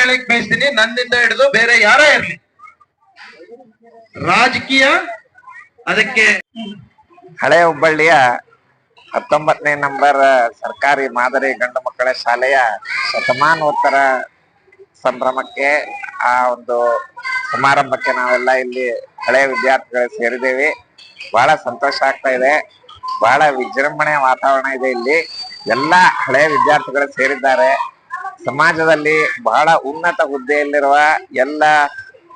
ಹೇಳಕ್ ಬಯಸ್ತೀನಿ, ನನ್ನಿಂದ ಹಿಡಿದು ಬೇರೆ ಯಾರೇ ಇರಲಿ. ರಾಜಕೀಯ, ಅದಕ್ಕೆ ಹಳೆ ಹುಬ್ಬಳ್ಳಿಯ ಹತ್ತೊಂಬತ್ತನೇ ನಂಬರ್ ಸರ್ಕಾರಿ ಮಾದರಿ ಗಂಡು ಮಕ್ಕಳ ಶಾಲೆಯ ಶತಮಾನೋತ್ತರ ಸಂಭ್ರಮಕ್ಕೆ ಆ ಒಂದು ಸಮಾರಂಭಕ್ಕೆ ನಾವೆಲ್ಲ ಇಲ್ಲಿ ಹಳೆಯ ವಿದ್ಯಾರ್ಥಿಗಳು ಸೇರಿದ್ದೇವೆ. ಬಹಳ ಸಂತೋಷ ಆಗ್ತಾ ಇದೆ. ಬಹಳ ವಿಜೃಂಭಣೆಯ ವಾತಾವರಣ ಇದೆ ಇಲ್ಲಿ. ಎಲ್ಲಾ ಹಳೆಯ ವಿದ್ಯಾರ್ಥಿಗಳು ಸೇರಿದ್ದಾರೆ. ಸಮಾಜದಲ್ಲಿ ಬಹಳ ಉನ್ನತ ಹುದ್ದೆಯಲ್ಲಿರುವ ಎಲ್ಲ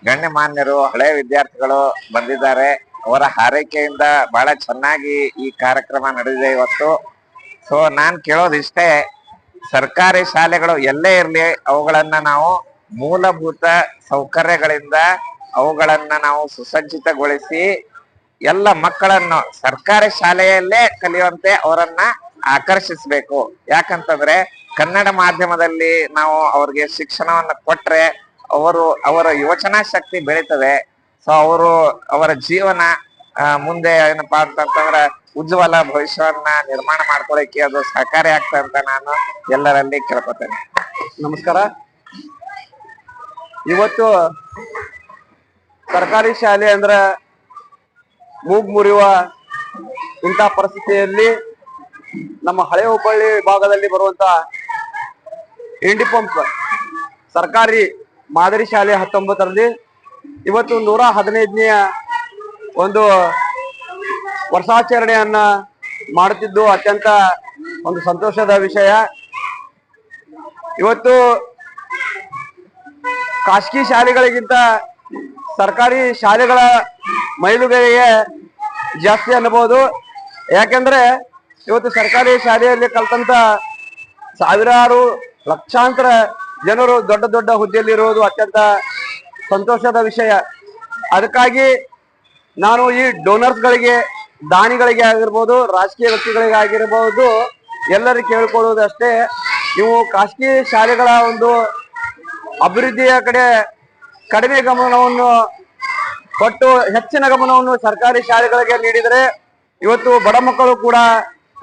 ಗಣ್ಯಮಾನ್ಯರು ಹಳೆಯ ವಿದ್ಯಾರ್ಥಿಗಳು ಬಂದಿದ್ದಾರೆ. ಅವರ ಹಾರೈಕೆಯಿಂದ ಬಹಳ ಚೆನ್ನಾಗಿ ಈ ಕಾರ್ಯಕ್ರಮ ನಡೆದಿದೆ ಇವತ್ತು. ಸೊ ನಾನ್ ಕೇಳೋದಿಷ್ಟೇ ಸರ್ಕಾರಿ ಶಾಲೆಗಳು ಎಲ್ಲೇ ಇರಲಿ, ಅವುಗಳನ್ನ ನಾವು ಮೂಲಭೂತ ಸೌಕರ್ಯಗಳಿಂದ ಅವುಗಳನ್ನ ನಾವು ಸುಸಜ್ಜಿತಗೊಳಿಸಿ ಎಲ್ಲ ಮಕ್ಕಳನ್ನು ಸರ್ಕಾರಿ ಶಾಲೆಯಲ್ಲೇ ಕಲಿಯುವಂತೆ ಅವರನ್ನ ಆಕರ್ಷಿಸಬೇಕು. ಯಾಕಂತಂದ್ರೆ ಕನ್ನಡ ಮಾಧ್ಯಮದಲ್ಲಿ ನಾವು ಅವ್ರಿಗೆ ಶಿಕ್ಷಣವನ್ನ ಕೊಟ್ರೆ ಅವರು, ಅವರ ಯೋಚನಾ ಶಕ್ತಿ ಬೆಳೀತದೆ. ಸೊ ಅವರು ಅವರ ಜೀವನ ಮುಂದೆ ಏನಪ್ಪಾ ಅಂತಂತಂದ್ರ ಉಜ್ವಲ ಭವಿಷ್ಯವನ್ನ ನಿರ್ಮಾಣ ಮಾಡ್ಕೊಳಕ್ಕೆ ಅದು ಸಹಕಾರಿ ಆಗ್ತದೆ ಅಂತ ನಾನು ಎಲ್ಲರಲ್ಲಿ ಕೇಳ್ಕೊತೇನೆ. ನಮಸ್ಕಾರ. ಇವತ್ತು ಸರ್ಕಾರಿ ಶಾಲೆ ಅಂದ್ರ ಮೂಗ್ ಮುರಿಯುವ ಇಂಥ ಪರಿಸ್ಥಿತಿಯಲ್ಲಿ ನಮ್ಮ ಹಳೆ ಹುಬ್ಬಳ್ಳಿ ಭಾಗದಲ್ಲಿ ಬರುವಂತ ಇಂಡಿ ಪಂಪ್ ಸರ್ಕಾರಿ ಮಾದರಿ ಶಾಲೆ ಹತ್ತೊಂಬತ್ತರಲ್ಲಿ ಇವತ್ತು ನೂರ ಹದಿನೈದನೆಯ ಒಂದು ವರ್ಷಾಚರಣೆಯನ್ನ ಮಾಡುತ್ತಿದ್ದು ಅತ್ಯಂತ ಒಂದು ಸಂತೋಷದ ವಿಷಯ. ಇವತ್ತು ಖಾಸಗಿ ಶಾಲೆಗಳಿಗಿಂತ ಸರ್ಕಾರಿ ಶಾಲೆಗಳ ಮೈಲುಗೈಗೆ ಜಾಸ್ತಿ ಅನ್ನಬಹುದು. ಯಾಕೆಂದ್ರೆ ಇವತ್ತು ಸರ್ಕಾರಿ ಶಾಲೆಯಲ್ಲಿ ಕಲ್ತಂತ ಸಾವಿರಾರು ಲಕ್ಷಾಂತರ ಜನರು ದೊಡ್ಡ ದೊಡ್ಡ ಹುದ್ದೆಯಲ್ಲಿರುವುದು ಅತ್ಯಂತ ಸಂತೋಷದ ವಿಷಯ. ಅದಕ್ಕಾಗಿ ನಾನು ಈ ಡೋನರ್ಸ್ಗಳಿಗೆ ದಾನಿಗಳಿಗೆ ಆಗಿರ್ಬೋದು, ರಾಜಕೀಯ ವ್ಯಕ್ತಿಗಳಿಗೆ ಆಗಿರ್ಬೋದು ಎಲ್ಲರೂ ಕೇಳ್ಕೊಳ್ಳುವುದಷ್ಟೇ ನೀವು ಖಾಸಗಿ ಶಾಲೆಗಳ ಒಂದು ಅಭಿವೃದ್ಧಿಯ ಕಡೆ ಕಡಿಮೆ ಗಮನವನ್ನು ಕೊಟ್ಟು ಹೆಚ್ಚಿನ ಗಮನವನ್ನು ಸರ್ಕಾರಿ ಶಾಲೆಗಳಿಗೆ ನೀಡಿದರೆ, ಇವತ್ತು ಬಡ ಮಕ್ಕಳು ಕೂಡ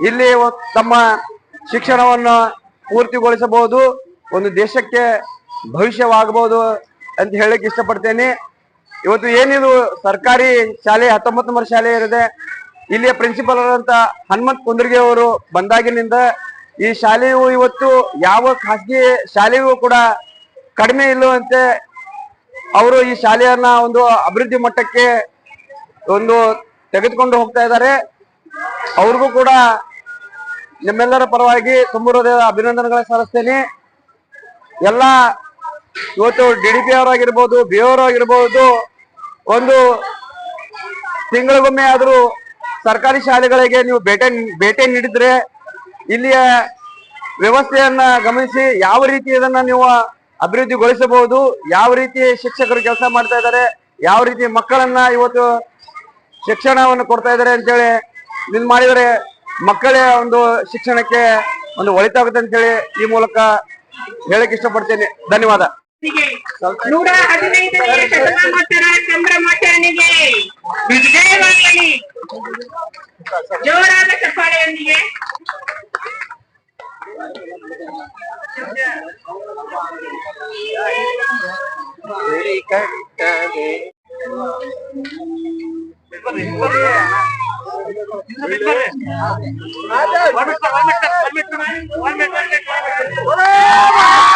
ಇಲ್ಲಿ ತಮ್ಮ ಶಿಕ್ಷಣವನ್ನು ಪೂರ್ತಿಗೊಳಿಸಬಹುದು, ಒಂದು ದೇಶಕ್ಕೆ ಭವಿಷ್ಯವಾಗಬಹುದು ಅಂತ ಹೇಳಕ್ ಇಷ್ಟಪಡ್ತೇನೆ. ಇವತ್ತು ಏನಿದು, ಸರ್ಕಾರಿ ಶಾಲೆ, ಹತ್ತೊಂಬತ್ತು ನಂಬರ್ ಶಾಲೆ ಇರಿದೆ ಇಲ್ಲಿಯ ಪ್ರಿನ್ಸಿಪಲ್ ಆದಂತ ಹನುಮಂತ್ ಕುಂದ್ರಿಗೆ ಅವರು ಬಂದಾಗಿನಿಂದ ಈ ಶಾಲೆಯು ಇವತ್ತು ಯಾವ ಖಾಸಗಿ ಶಾಲೆಯೂ ಕೂಡ ಕಡಿಮೆ ಇಲ್ಲವಂತೆ ಅವರು ಈ ಶಾಲೆಯನ್ನ ಒಂದು ಅಭಿವೃದ್ಧಿ ಮಟ್ಟಕ್ಕೆ ಒಂದು ತೆಗೆದುಕೊಂಡು ಹೋಗ್ತಾ ಇದ್ದಾರೆ. ಅವ್ರಿಗೂ ಕೂಡ ನಿಮ್ಮೆಲ್ಲರ ಪರವಾಗಿ ತುಂಬ ಹೃದಯದ ಅಭಿನಂದನೆಗಳ ಸಲ್ಲಿಸ್ತೇನೆ. ಎಲ್ಲ ಇವತ್ತು ಡಿ ಡಿ ಪಿ ಅವರಾಗಿರ್ಬೋದು ಬಿ ಅವರಾಗಿರ್ಬೋದು, ಒಂದು ತಿಂಗಳಿಗೊಮ್ಮೆ ಆದರೂ ಸರ್ಕಾರಿ ಶಾಲೆಗಳಿಗೆ ನೀವು ಭೇಟಿ ಭೇಟಿ ನೀಡಿದ್ರೆ ಇಲ್ಲಿಯ ವ್ಯವಸ್ಥೆಯನ್ನ ಗಮನಿಸಿ ಯಾವ ರೀತಿ ಇದನ್ನ ನೀವು ಅಭಿವೃದ್ಧಿಗೊಳಿಸಬಹುದು, ಯಾವ ರೀತಿ ಶಿಕ್ಷಕರು ಕೆಲಸ ಮಾಡ್ತಾ ಇದ್ದಾರೆ, ಯಾವ ರೀತಿ ಮಕ್ಕಳನ್ನ ಇವತ್ತು ಶಿಕ್ಷಣವನ್ನು ಕೊಡ್ತಾ ಇದ್ದಾರೆ ಅಂತೇಳಿ ಇದನ್ನ ಮಾಡಿದರೆ ಮಕ್ಕಳ ಒಂದು ಶಿಕ್ಷಣಕ್ಕೆ ಒಂದು ಒಳಿತಾಗುತ್ತೆ ಅಂತೇಳಿ ಈ ಮೂಲಕ ಹೇಳಕ್ ಇಷ್ಟಪಡ್ತೇನೆ. ಧನ್ಯವಾದ. ನೂರ ಹದಿನೈದನೇ ಶತಮಾನೋತ್ತರ ಸಂಭ್ರಮಾಚರಣೆಗೆ ಜೋರಾದ ಚಪ್ಪಾಳೆಯೊಂದಿಗೆ ಈ ಒಂದು ದೀಪ ಉಜ್ವಲಿಸಬೇಕಂತ ಹೇಳಿ ಅವರಲ್ಲಿ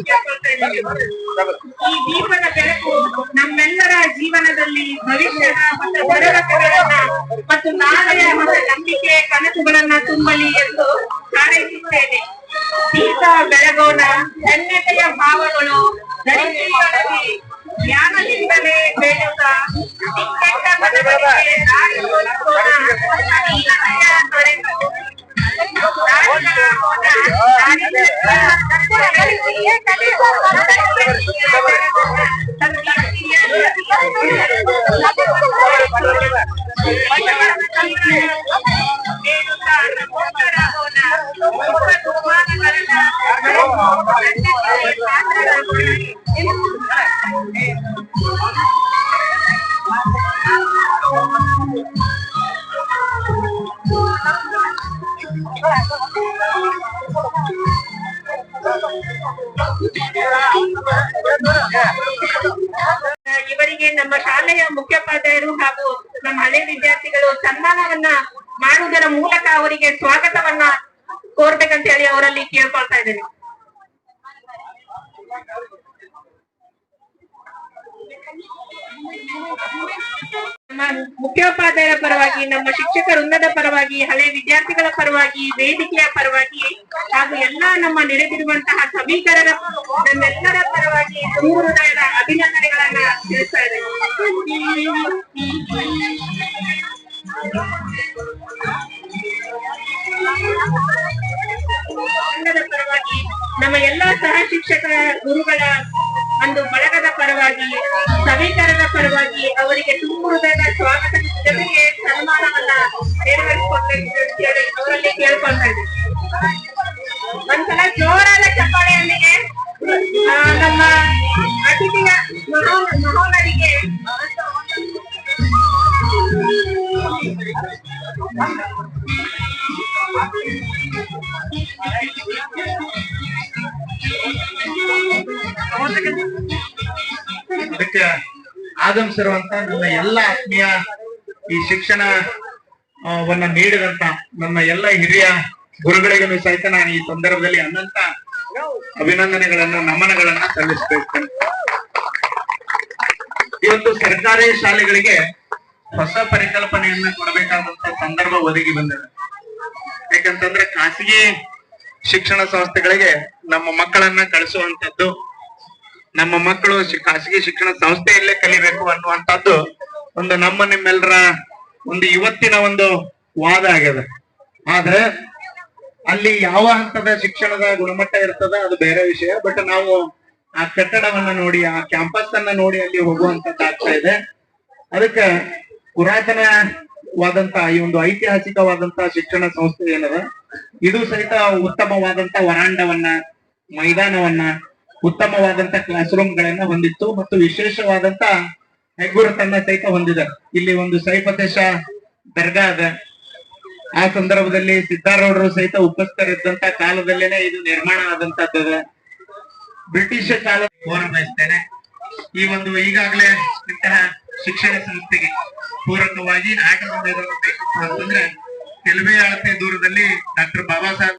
ಕೇಳ್ಕೊಳ್ತಾ ಇದ್ದೀವಿ. ಈ ದೀಪದ ಬೆಳಕು ನಮ್ಮೆಲ್ಲರ ಜೀವನದಲ್ಲಿ ಭವಿಷ್ಯದ ಮತ್ತು ಭರವಸೆಗಳನ್ನ ಮತ್ತು ನಾಳೆಯ ಹೊಸ ನಂಬಿಕೆ ಕನಸುಗಳನ್ನ ತುಂಬಲಿ ಎಂದು ಇವರಿಗೆ ನಮ್ಮ ಶಾಲೆಯ ಮುಖ್ಯೋಪಾಧ್ಯಾಯರು ಹಾಗೂ ನಮ್ಮ ಹಳೆ ವಿದ್ಯಾರ್ಥಿಗಳು ಸನ್ಮಾನವನ್ನ ಮಾಡುವುದರ ಮೂಲಕ ಅವರಿಗೆ ಸ್ವಾಗತವನ್ನ ಕೋರ್ಬೇಕಂತ ಹೇಳಿ ಅವರಲ್ಲಿ ಕೇಳ್ಕೊಳ್ತಾ ಇದ್ದೇನೆ. ಮುಖ್ಯೋಪಾಧ್ಯಾಯರ ಪರವಾಗಿ, ನಮ್ಮ ಶಿಕ್ಷಕ ಪರವಾಗಿ, ಹಳೆ ವಿದ್ಯಾರ್ಥಿಗಳ ಪರವಾಗಿ, ವೇದಿಕೆಯ ಪರವಾಗಿ ಹಾಗೂ ಎಲ್ಲಾ ನಮ್ಮ ನೆರೆದಿರುವಂತಹ ಸಮೀಕರಣ ನಮ್ಮೆಲ್ಲರ ಪರವಾಗಿ ಹೃದಯದ ಅಭಿನಂದನೆಗಳನ್ನ ತಿಳಿಸ್ತಾ ಇದ್ದೇನೆ. ಪರವಾಗಿ ನಮ್ಮ ಎಲ್ಲಾ ಸಹ ಶಿಕ್ಷಕರ ಗುರುಗಳ ಒಂದು ಬಳಗದ ಪರವಾಗಿ, ಸಮೀಕರಣದ ಪರವಾಗಿ ಅವರಿಗೆ ತುಂಬ ಹೃದಯದ ಸ್ವಾಗತ ಜೊತೆಗೆ ಸನ್ಮಾನವನ್ನ ನೆರವೇರಿಸಿಕೊಡ್ಬೇಕು ಅವರಲ್ಲಿ ಕೇಳ್ಕೊಳ್ತಾ ಇದ್ದೀವಿ ಒಂದ್ಸಲ ಜೋರಾದ ಚಪ್ಪಾಳೆಯೊಂದಿಗೆ ನಮ್ಮ ಅತಿಥಿಯ ಮಹೋ ಮಹೋನರಿಗೆ ಆಗಮಿಸಿರುವಂತ ನನ್ನ ಎಲ್ಲ ಆತ್ಮೀಯ ಈ ಶಿಕ್ಷಣ ವನ್ನ ನೀಡಿದಂತ ನನ್ನ ಎಲ್ಲ ಹಿರಿಯ ಗುರುಗಳಿಗೂ ಸಹಿತ ನಾನು ಈ ಸಂದರ್ಭದಲ್ಲಿ ಅನಂತ ಅಭಿನಂದನೆಗಳನ್ನ, ನಮನಗಳನ್ನ ಸಲ್ಲಿಸಬೇಕು ಇವತ್ತು ಸರ್ಕಾರಿ ಶಾಲೆಗಳಿಗೆ ಹೊಸ ಪರಿಕಲ್ಪನೆಯನ್ನ ಕೊಡಬೇಕಾದಂತ ಸಂದರ್ಭ ಒದಗಿ ಬಂದಿದೆ. ಯಾಕಂತಂದ್ರೆ ಖಾಸಗಿ ಶಿಕ್ಷಣ ಸಂಸ್ಥೆಗಳಿಗೆ ನಮ್ಮ ಮಕ್ಕಳನ್ನ ಕಳಿಸುವಂತದ್ದು ನಮ್ಮ ಮಕ್ಕಳು ಖಾಸಗಿ ಶಿಕ್ಷಣ ಸಂಸ್ಥೆಯಲ್ಲೇ ಕಲಿಬೇಕು ಅನ್ನುವಂಥದ್ದು ಒಂದು ನಮ್ಮ ನಿಮ್ಮೆಲ್ಲರ ಒಂದು ಇವತ್ತಿನ ಒಂದು ವಾದ ಆಗ್ಯದ. ಆದ್ರೆ ಅಲ್ಲಿ ಯಾವ ಹಂತದ ಶಿಕ್ಷಣದ ಗುಣಮಟ್ಟ ಇರ್ತದ ಅದು ಬೇರೆ ವಿಷಯ ಬಟ್ ನಾವು ಆ ಕಟ್ಟಡವನ್ನ ನೋಡಿ, ಆ ಕ್ಯಾಂಪಸ್ ಅನ್ನ ನೋಡಿ ಅಲ್ಲಿ ಹೋಗುವಂತದ್ದು ಆಗ್ತಾ ಇದೆ. ಅದಕ್ಕೆ ಪುರಾತನವಾದಂತ ಈ ಒಂದು ಐತಿಹಾಸಿಕವಾದಂತಹ ಶಿಕ್ಷಣ ಸಂಸ್ಥೆ ಏನದ? ಇದು ಸಹಿತ ಉತ್ತಮವಾದಂತ ವರಾಂಡವನ್ನ, ಮೈದಾನವನ್ನ ಉತ್ತಮವಾದಂತ ಕ್ಲಾಸ್ ರೂಮ್ ಗಳನ್ನ ಹೊಂದಿತ್ತು ಮತ್ತು ವಿಶೇಷವಾದಂತ ಹೆಗ್ಗುರುತನ್ನ ಸಹಿತ ಹೊಂದಿದೆ ಇಲ್ಲಿ ಒಂದು ಸೈಪತೇಶ ದರ್ಗಾ ಅದ. ಆ ಸಂದರ್ಭದಲ್ಲಿ ಸಿದ್ದಾರೂಢರು ಸಹಿತ ಉಪಸ್ಥರಿದ್ದಂತ ಕಾಲದಲ್ಲೇನೆ ಇದು ನಿರ್ಮಾಣ ಆದಂತದ್ದು ಬ್ರಿಟಿಷ್ ಕಾಲ ಬಯಸ್ತೇನೆ ಈ ಒಂದು ಈಗಾಗಲೇ ಇಂತಹ ಶಿಕ್ಷಣ ಸಂಸ್ಥೆಗೆ ಪೂರಕವಾಗಿ ಅಂತಂದ್ರೆ ಕೆಲವೇ ಅಳತೆ ದೂರದಲ್ಲಿ ಡಾಕ್ಟರ್ ಬಾಬಾ ಸಾಹೇಬ್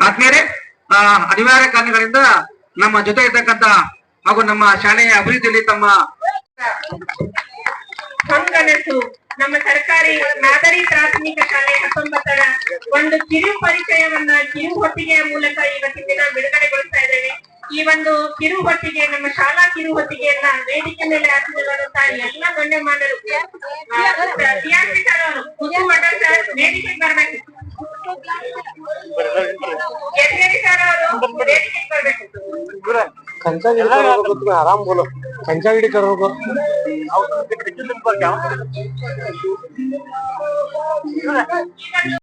ಆದ್ಮೇಲೆ ಆ ಅನಿವಾರ್ಯ ಕಾರಣಗಳಿಂದ ನಮ್ಮ ಜೊತೆ ಇರ್ತಕ್ಕಂತ ಹಾಗೂ ನಮ್ಮ ಶಾಲೆಯ ಅಭಿವೃದ್ಧಿಯಲ್ಲಿ ತಮ್ಮ ನಮ್ಮ ಸರ್ಕಾರಿ ಮಾದರಿ ಪ್ರಾಥಮಿಕ ಶಾಲೆ ಹತ್ತೊಂಬತ್ತರ ಒಂದು ಕಿರು ಪರಿಚಯವನ್ನ ಕಿರು ಹೊತ್ತಿಗೆಯ ಮೂಲಕ ಇವತ್ತಿನ ದಿನ ಬಿಡುಗಡೆಗೊಳಿಸ್ತಾ ಇದ್ದೇವೆ. ಈ ಒಂದು ಕಿರು ಹೊತ್ತಿಗೆ, ನಮ್ಮ ಶಾಲಾ ಕಿರು ಹೊತ್ತಿಗೆಯನ್ನ ವೇದಿಕೆ ಮೇಲೆ ಹಾಕಿರುವಂತಹ ಎಲ್ಲ ಗಣ್ಯ ಮಾಡಲು ಮುದ್ದು ಮಂಡಲ್ ಸರ್ ವೇದಿಕೆಗೆ ಆರಾಮ್ ಬೋಲೋ. ಕಂಚಾ ಗಿಡಿ ಕರೋಗೋ ಈ ಒಂದು